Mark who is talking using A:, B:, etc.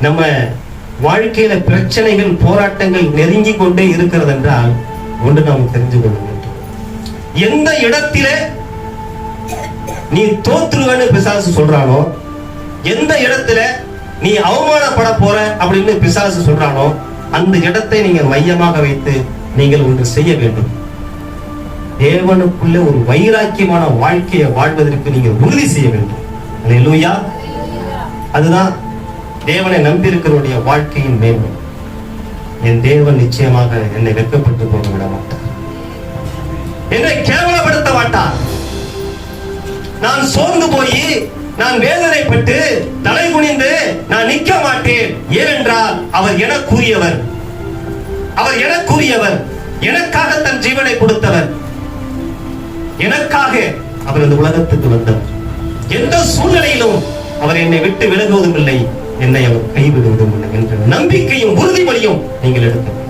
A: நம்ம வாழ்க்கையில பிரச்சனைகள் போராட்டங்கள் நெருங்கி கொண்டே இருக்கிறது என்றால் ஒன்று நாம் தெரிஞ்சு கொள்ள வேண்டும் எந்த இடத்திலே நீ தோத்துருவன்னு பிசாசு சொல்றானோ எந்த இடத்துல நீ அவமானப்பட போற அப்படின்னு பிசாசு சொல்றானோ அந்த இடத்தை நீங்க மையமாக வைத்து நீங்கள் ஒன்று செய்ய வேண்டும். தேவனுக்குள்ள ஒரு வைராக்கியமான வாழ்க்கையை வாழ்வதற்கு நீங்க உறுதி செய்ய வேண்டும். அதுதான் தேவனை நம்பியிருக்கிறவருடைய வாழ்க்கையின் மேன்மை. என் தேவன் நிச்சயமாக என்னை வெட்கப்பட்டு போக விட மாட்டார். என்னை கேவலப்படுத்த மாட்டார். நான் சோர்ந்து போய் நான் வேதனைப்பட்டு தலை குனிந்து நான் நிற்க மாட்டேன். ஏனென்றால் அவர் எனக்குரியவர். அவர் எனக்குரியவர். எனக்காக தன் ஜீவனை கொடுத்தவர். எனக்காக அவர் இந்த உலகத்துக்கு வந்தவர். எந்த சூழ்நிலையிலும் அவர் என்னை விட்டு விலகுவதும் இல்லை. என்னை அவர் கைவிடுவதும் என்ற நம்பிக்கையும் உறுதிமொழியும் நீங்கள் எடுக்க